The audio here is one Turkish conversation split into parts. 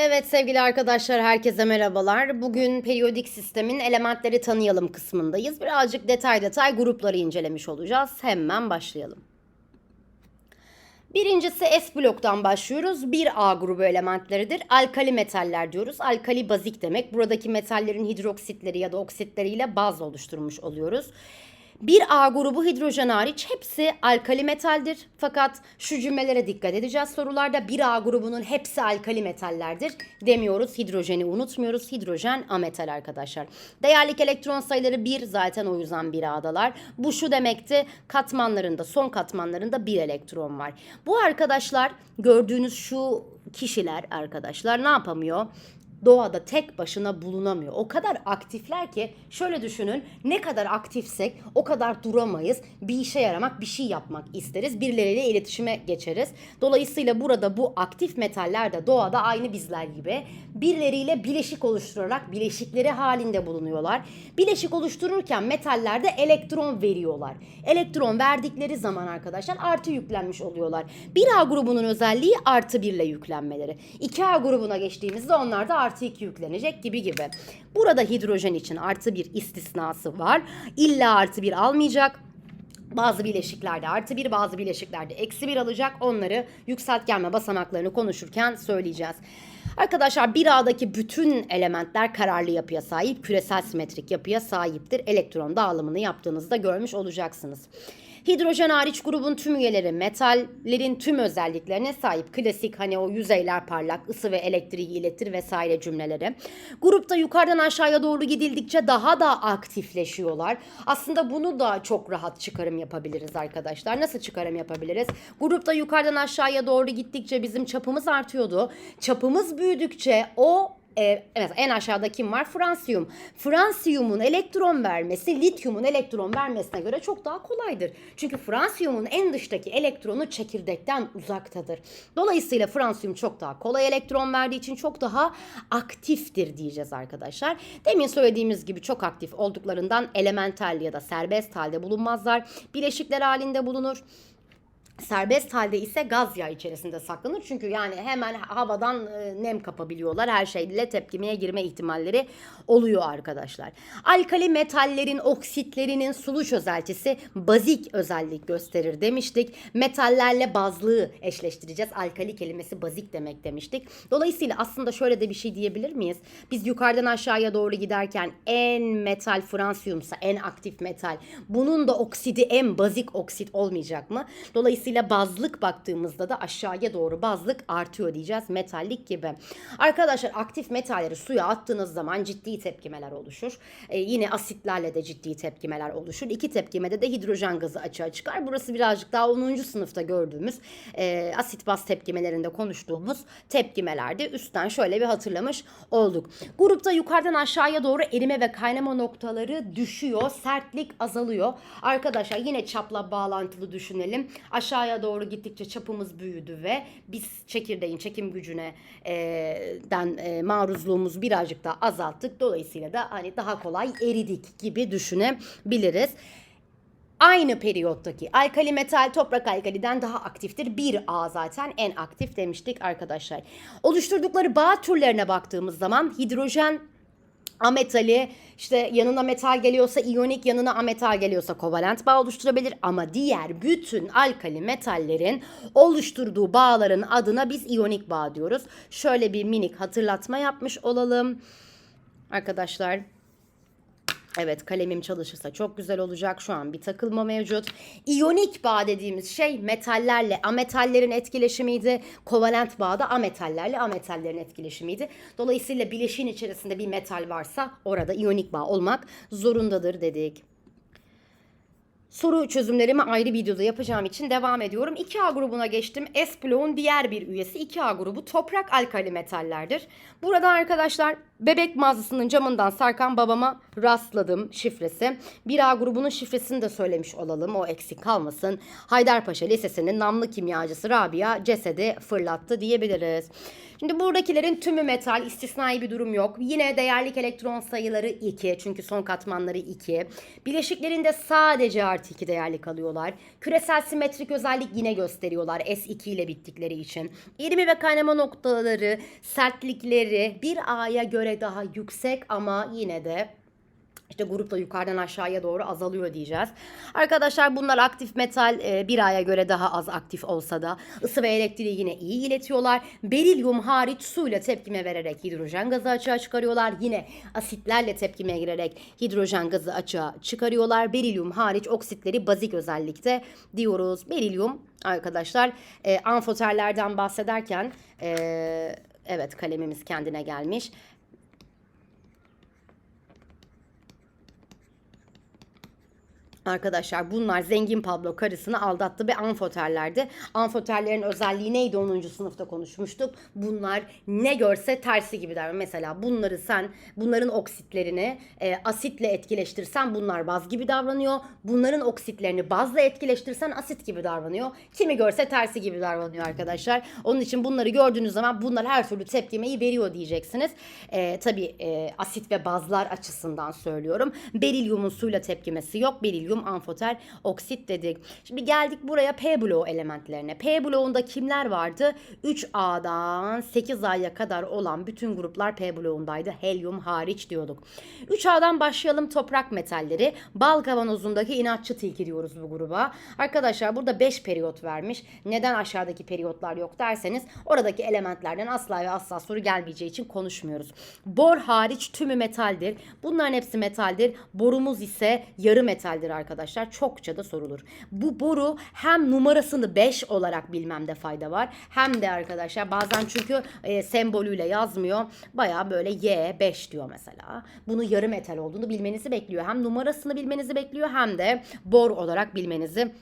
Evet sevgili arkadaşlar herkese merhabalar. Bugün periyodik sistemin elementleri tanıyalım kısmındayız. Birazcık detay detay grupları incelemiş olacağız. Hemen başlayalım. Birincisi S bloktan başlıyoruz. 1A grubu elementleridir. Alkali metaller diyoruz. Alkali bazik demek. Buradaki metallerin hidroksitleri ya da oksitleriyle baz oluşturmuş oluyoruz. 1A grubu hidrojen hariç hepsi alkali metaldir. Fakat şu cümlelere dikkat edeceğiz sorularda. 1A grubunun hepsi alkali metallerdir demiyoruz. Hidrojeni unutmuyoruz. Hidrojen ametal arkadaşlar. Değerlik elektron sayıları 1 zaten o yüzden 1A'dalar. Bu şu demekti katmanlarında son katmanlarında 1 elektron var. Bu arkadaşlar gördüğünüz şu kişiler arkadaşlar ne yapamıyor? Doğada tek başına bulunamıyor. O kadar aktifler ki şöyle düşünün ne kadar aktifsek o kadar duramayız. Bir işe yaramak, bir şey yapmak isteriz. Birileriyle iletişime geçeriz. Dolayısıyla burada bu aktif metaller de doğada aynı bizler gibi birileriyle bileşik oluşturarak bileşikleri halinde bulunuyorlar. Bileşik oluştururken metallerde elektron veriyorlar. Elektron verdikleri zaman arkadaşlar artı yüklenmiş oluyorlar. 1A grubunun özelliği artı 1 ile yüklenmeleri. 2A grubuna geçtiğimizde onlar da artı 2 yüklenecek gibi gibi. Burada hidrojen için artı bir istisnası var. İlla artı bir almayacak. Bazı bileşiklerde artı bir, bazı bileşiklerde eksi bir alacak. Onları yükseltgen ve basamaklarını konuşurken söyleyeceğiz. Arkadaşlar bir A'daki bütün elementler kararlı yapıya sahip, küresel simetrik yapıya sahiptir. Elektron dağılımını yaptığınızda görmüş olacaksınız. Hidrojen hariç grubun tüm üyeleri metallerin tüm özelliklerine sahip. Klasik hani o yüzeyler parlak, ısı ve elektriği iletir vesaire cümleleri. Grupta yukarıdan aşağıya doğru gidildikçe daha da aktifleşiyorlar. Aslında bunu da çok rahat çıkarım yapabiliriz arkadaşlar. Nasıl çıkarım yapabiliriz? Grupta yukarıdan aşağıya doğru gittikçe bizim çapımız artıyordu. Çapımız büyüdükçe o e, evet en aşağıda kim var? Fransiyum. Fransiyumun elektron vermesi lityumun elektron vermesine göre çok daha kolaydır. Çünkü fransiyumun en dıştaki elektronu çekirdekten uzaktadır. Dolayısıyla fransiyum çok daha kolay elektron verdiği için çok daha aktiftir diyeceğiz arkadaşlar. Demin söylediğimiz gibi çok aktif olduklarından elemental ya da serbest halde bulunmazlar. Bileşikler halinde bulunur. Serbest halde ise gaz yağı içerisinde saklanır. Çünkü yani hemen havadan e, nem kapabiliyorlar. Her şeyle tepkimeye girme ihtimalleri oluyor arkadaşlar. Alkali metallerin oksitlerinin sulu çözeltisi bazik özellik gösterir demiştik. Metallerle bazlığı eşleştireceğiz. Alkali kelimesi bazik demek demiştik. Dolayısıyla aslında şöyle de bir şey diyebilir miyiz? Biz yukarıdan aşağıya doğru giderken en metal fransiyumsa en aktif metal. Bunun da oksidi en bazik oksit olmayacak mı? Dolayısıyla Dolayısıyla bazlık baktığımızda da aşağıya doğru bazlık artıyor diyeceğiz metallik gibi. Arkadaşlar aktif metalleri suya attığınız zaman ciddi tepkimeler oluşur. Ee, yine asitlerle de ciddi tepkimeler oluşur. İki tepkimede de hidrojen gazı açığa çıkar. Burası birazcık daha 10. sınıfta gördüğümüz e, asit baz tepkimelerinde konuştuğumuz tepkimelerdi. Üstten şöyle bir hatırlamış olduk. Grupta yukarıdan aşağıya doğru erime ve kaynama noktaları düşüyor. Sertlik azalıyor. Arkadaşlar yine çapla bağlantılı düşünelim. Aşağı aşağıya doğru gittikçe çapımız büyüdü ve biz çekirdeğin çekim gücüne e, den e, maruzluğumuzu birazcık daha azalttık. Dolayısıyla da hani daha kolay eridik gibi düşünebiliriz. Aynı periyottaki alkali metal toprak alkaliden daha aktiftir. 1A zaten en aktif demiştik arkadaşlar. Oluşturdukları bağ türlerine baktığımız zaman hidrojen ametali işte yanına metal geliyorsa iyonik yanına ametal geliyorsa kovalent bağ oluşturabilir ama diğer bütün alkali metallerin oluşturduğu bağların adına biz iyonik bağ diyoruz. Şöyle bir minik hatırlatma yapmış olalım. Arkadaşlar Evet kalemim çalışırsa çok güzel olacak. Şu an bir takılma mevcut. İyonik bağ dediğimiz şey metallerle ametallerin etkileşimiydi. Kovalent bağ da ametallerle ametallerin etkileşimiydi. Dolayısıyla bileşiğin içerisinde bir metal varsa orada iyonik bağ olmak zorundadır dedik. Soru çözümlerimi ayrı videoda yapacağım için devam ediyorum. 2A grubuna geçtim. S bloğun diğer bir üyesi 2A grubu toprak alkali metallerdir. Burada arkadaşlar bebek mağazasının camından sarkan babama rastladım şifresi. 1A grubunun şifresini de söylemiş olalım o eksik kalmasın. Haydarpaşa Lisesi'nin namlı kimyacısı Rabia cesedi fırlattı diyebiliriz. Şimdi buradakilerin tümü metal, istisnai bir durum yok. Yine değerlik elektron sayıları 2 çünkü son katmanları 2. Bileşiklerinde sadece artı artı 2 değerlik alıyorlar. Küresel simetrik özellik yine gösteriyorlar S2 ile bittikleri için. İrimi ve kaynama noktaları, sertlikleri bir A'ya göre daha yüksek ama yine de işte grupla yukarıdan aşağıya doğru azalıyor diyeceğiz. Arkadaşlar bunlar aktif metal e, bir aya göre daha az aktif olsa da ısı ve elektriği yine iyi iletiyorlar. Berilyum hariç suyla tepkime vererek hidrojen gazı açığa çıkarıyorlar. Yine asitlerle tepkime girerek hidrojen gazı açığa çıkarıyorlar. Berilyum hariç oksitleri bazik özellikte diyoruz. Berilyum arkadaşlar e, amfoterlerden bahsederken e, evet kalemimiz kendine gelmiş. Arkadaşlar bunlar zengin Pablo karısını aldattı ve amfoterlerdi. Amfoterlerin özelliği neydi 10. sınıfta konuşmuştuk. Bunlar ne görse tersi gibi der. Mesela bunları sen bunların oksitlerini e, asitle etkileştirsen bunlar baz gibi davranıyor. Bunların oksitlerini bazla etkileştirsen asit gibi davranıyor. Kimi görse tersi gibi davranıyor arkadaşlar. Onun için bunları gördüğünüz zaman bunlar her türlü tepkimeyi veriyor diyeceksiniz. E, tabii e, asit ve bazlar açısından söylüyorum. Berilyumun suyla tepkimesi yok. Berilyum amfoter oksit dedik. Şimdi geldik buraya P bloğu elementlerine. P bloğunda kimler vardı? 3A'dan 8A'ya kadar olan bütün gruplar P bloğundaydı. Helyum hariç diyorduk. 3A'dan başlayalım toprak metalleri. Bal kavanozundaki inatçı tilki diyoruz bu gruba. Arkadaşlar burada 5 periyot vermiş. Neden aşağıdaki periyotlar yok derseniz oradaki elementlerden asla ve asla soru gelmeyeceği için konuşmuyoruz. Bor hariç tümü metaldir. Bunların hepsi metaldir. Borumuz ise yarı metaldir arkadaşlar. Çokça da sorulur. Bu boru hem numarasını 5 olarak bilmemde fayda var. Hem de arkadaşlar bazen çünkü e, sembolüyle yazmıyor. Baya böyle Y5 diyor mesela. Bunu yarı metal olduğunu bilmenizi bekliyor. Hem numarasını bilmenizi bekliyor hem de bor olarak bilmenizi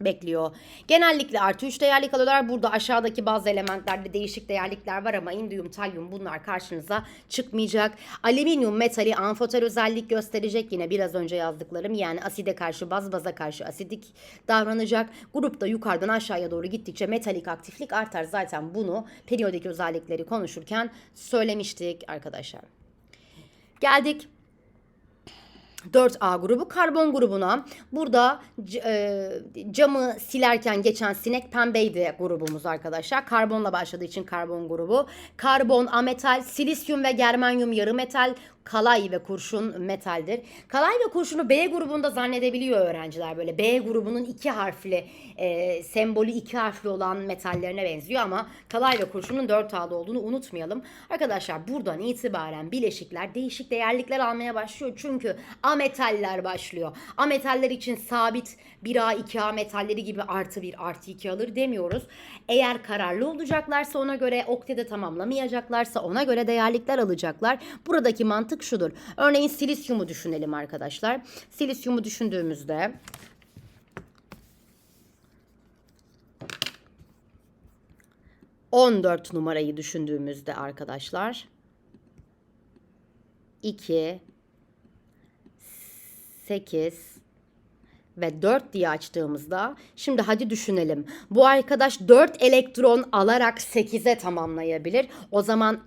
bekliyor. Genellikle artı 3 değerlik alıyorlar. Burada aşağıdaki bazı elementlerde değişik değerlikler var ama indiyum, talyum bunlar karşınıza çıkmayacak. Alüminyum metali amfoter özellik gösterecek yine biraz önce yazdıklarım. Yani aside karşı baz, baza karşı asidik davranacak. Grupta yukarıdan aşağıya doğru gittikçe metalik aktiflik artar. Zaten bunu periyodik özellikleri konuşurken söylemiştik arkadaşlar. Geldik 4A grubu karbon grubuna. Burada e, camı silerken geçen sinek pembeydi grubumuz arkadaşlar. Karbonla başladığı için karbon grubu. Karbon ametal, silisyum ve germanyum yarı metal, kalay ve kurşun metaldir. Kalay ve kurşunu B grubunda zannedebiliyor öğrenciler böyle. B grubunun iki harfli e, sembolü iki harfli olan metallerine benziyor ama kalay ve kurşunun 4 A'da olduğunu unutmayalım. Arkadaşlar buradan itibaren bileşikler değişik değerlikler almaya başlıyor. Çünkü ametaller başlıyor. Ametaller için sabit 1A 2A metalleri gibi artı 1 artı 2 alır demiyoruz. Eğer kararlı olacaklarsa ona göre oktede tamamlamayacaklarsa ona göre değerlikler alacaklar. Buradaki mantık şudur. Örneğin silisyumu düşünelim arkadaşlar. Silisyumu düşündüğümüzde ...14 numarayı düşündüğümüzde arkadaşlar... ...2... 8 ve 4 diye açtığımızda şimdi hadi düşünelim. Bu arkadaş 4 elektron alarak 8'e tamamlayabilir. O zaman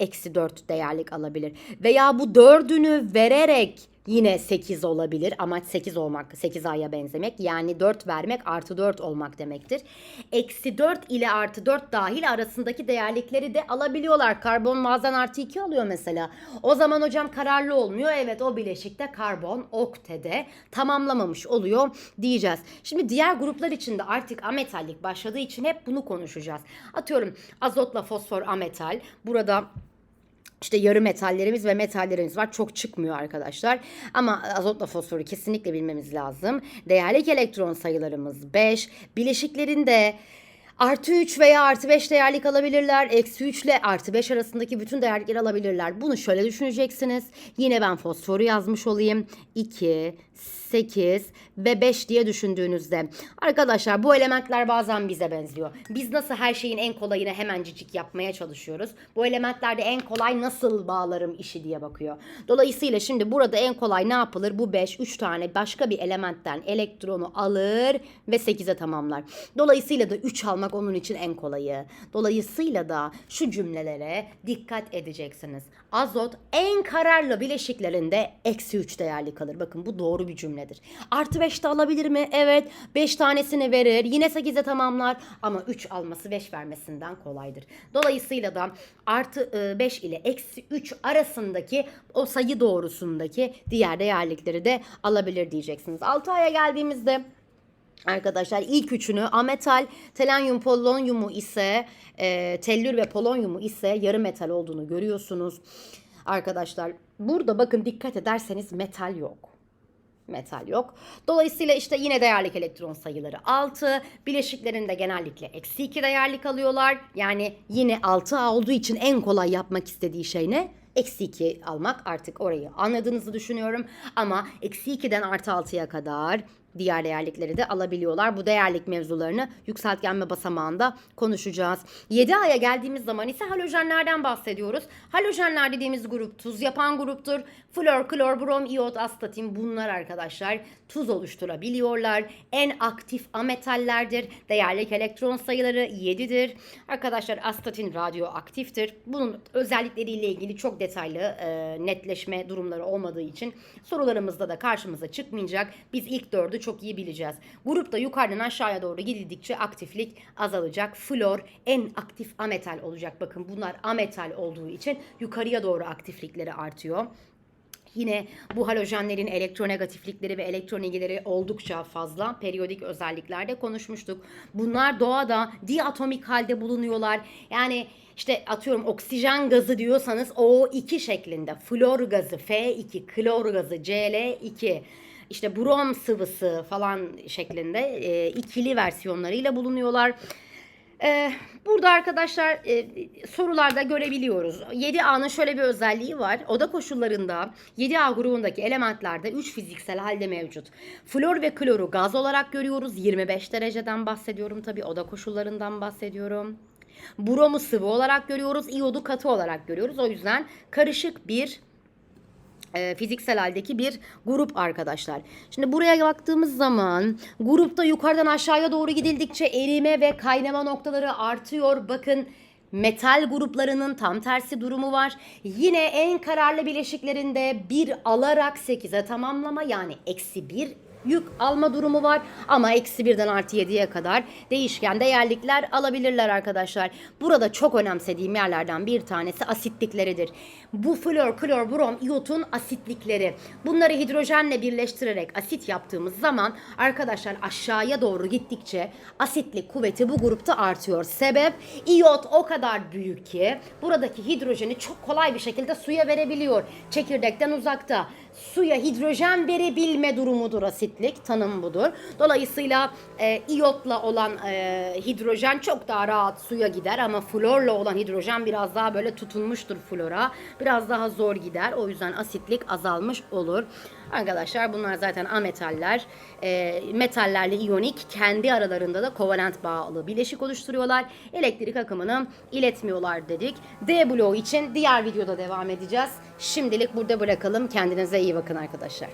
eksi 4 değerlik alabilir. Veya bu dördünü vererek yine 8 olabilir. Amaç 8 olmak, 8 aya benzemek. Yani 4 vermek artı 4 olmak demektir. Eksi 4 ile artı 4 dahil arasındaki değerlikleri de alabiliyorlar. Karbon bazen artı 2 alıyor mesela. O zaman hocam kararlı olmuyor. Evet o bileşikte karbon oktede tamamlamamış oluyor diyeceğiz. Şimdi diğer gruplar için de artık ametallik başladığı için hep bunu konuşacağız. Atıyorum azotla fosfor ametal. Burada işte yarı metallerimiz ve metallerimiz var. Çok çıkmıyor arkadaşlar. Ama azotla fosforu kesinlikle bilmemiz lazım. Değerlik elektron sayılarımız 5. Bileşiklerin de Artı 3 veya artı 5 değerlik alabilirler. Eksi 3 ile artı 5 arasındaki bütün değerlikleri alabilirler. Bunu şöyle düşüneceksiniz. Yine ben fosforu yazmış olayım. 2, 8 ve 5 diye düşündüğünüzde. Arkadaşlar bu elementler bazen bize benziyor. Biz nasıl her şeyin en kolayını hemencik yapmaya çalışıyoruz. Bu elementlerde en kolay nasıl bağlarım işi diye bakıyor. Dolayısıyla şimdi burada en kolay ne yapılır? Bu 5, 3 tane başka bir elementten elektronu alır ve 8'e tamamlar. Dolayısıyla da 3 almak onun için en kolayı. Dolayısıyla da şu cümlelere dikkat edeceksiniz. Azot en kararlı bileşiklerinde eksi 3 değerli kalır. Bakın bu doğru doğru bir cümledir. Artı 5 de alabilir mi? Evet. 5 tanesini verir. Yine 8'e tamamlar. Ama 3 alması 5 vermesinden kolaydır. Dolayısıyla da artı 5 ile eksi 3 arasındaki o sayı doğrusundaki diğer değerlikleri de alabilir diyeceksiniz. 6 aya geldiğimizde Arkadaşlar ilk üçünü ametal, telenyum, polonyumu ise e, tellür ve polonyumu ise yarı metal olduğunu görüyorsunuz. Arkadaşlar burada bakın dikkat ederseniz metal yok. Metal yok. Dolayısıyla işte yine değerlik elektron sayıları 6. Bileşiklerinde genellikle eksi 2 değerlik alıyorlar. Yani yine 6A olduğu için en kolay yapmak istediği şey ne? Eksi 2 almak artık orayı anladığınızı düşünüyorum. Ama eksi 2'den artı 6'ya kadar diğer değerlikleri de alabiliyorlar. Bu değerlik mevzularını yükseltgenme basamağında konuşacağız. 7 aya geldiğimiz zaman ise halojenlerden bahsediyoruz. Halojenler dediğimiz grup tuz yapan gruptur. Flor, klor, brom, iot, astatin bunlar arkadaşlar tuz oluşturabiliyorlar. En aktif ametallerdir. Değerlik elektron sayıları 7'dir. Arkadaşlar astatin radyoaktiftir. Bunun özellikleriyle ilgili çok detaylı e, netleşme durumları olmadığı için sorularımızda da karşımıza çıkmayacak. Biz ilk dördü çok iyi bileceğiz. Grupta yukarıdan aşağıya doğru gidildikçe aktiflik azalacak. Flor en aktif ametal olacak. Bakın bunlar ametal olduğu için yukarıya doğru aktiflikleri artıyor. Yine bu halojenlerin elektronegatiflikleri ve elektronegileri oldukça fazla. Periyodik özelliklerde konuşmuştuk. Bunlar doğada diatomik halde bulunuyorlar. Yani işte atıyorum oksijen gazı diyorsanız O2 şeklinde, flor gazı F2, klor gazı Cl2, işte brom sıvısı falan şeklinde e, ikili versiyonlarıyla bulunuyorlar. Ee, burada arkadaşlar e, sorularda görebiliyoruz. 7A'nın şöyle bir özelliği var. Oda koşullarında 7A grubundaki elementlerde 3 fiziksel halde mevcut. Flor ve kloru gaz olarak görüyoruz. 25 dereceden bahsediyorum tabii. Oda koşullarından bahsediyorum. Bromu sıvı olarak görüyoruz. İyodu katı olarak görüyoruz. O yüzden karışık bir e, fiziksel haldeki bir grup arkadaşlar. Şimdi buraya baktığımız zaman grupta yukarıdan aşağıya doğru gidildikçe erime ve kaynama noktaları artıyor. Bakın metal gruplarının tam tersi durumu var. Yine en kararlı bileşiklerinde bir alarak 8'e tamamlama yani eksi 1 yük alma durumu var. Ama eksi birden artı 7'ye kadar değişken değerlikler alabilirler arkadaşlar. Burada çok önemsediğim yerlerden bir tanesi asitlikleridir. Bu flor, klor, brom, iyotun asitlikleri. Bunları hidrojenle birleştirerek asit yaptığımız zaman arkadaşlar aşağıya doğru gittikçe asitlik kuvveti bu grupta artıyor. Sebep iyot o kadar büyük ki buradaki hidrojeni çok kolay bir şekilde suya verebiliyor. Çekirdekten uzakta suya hidrojen verebilme durumudur asitlik. Tanım budur. Dolayısıyla e, iyotla olan e, hidrojen çok daha rahat suya gider ama florla olan hidrojen biraz daha böyle tutunmuştur flora. Biraz daha zor gider. O yüzden asitlik azalmış olur. Arkadaşlar bunlar zaten ametaller. E, metallerle iyonik kendi aralarında da kovalent bağlı bileşik oluşturuyorlar. Elektrik akımını iletmiyorlar dedik. D bloğu için diğer videoda devam edeceğiz. Şimdilik burada bırakalım. Kendinize iyi bakın arkadaşlar.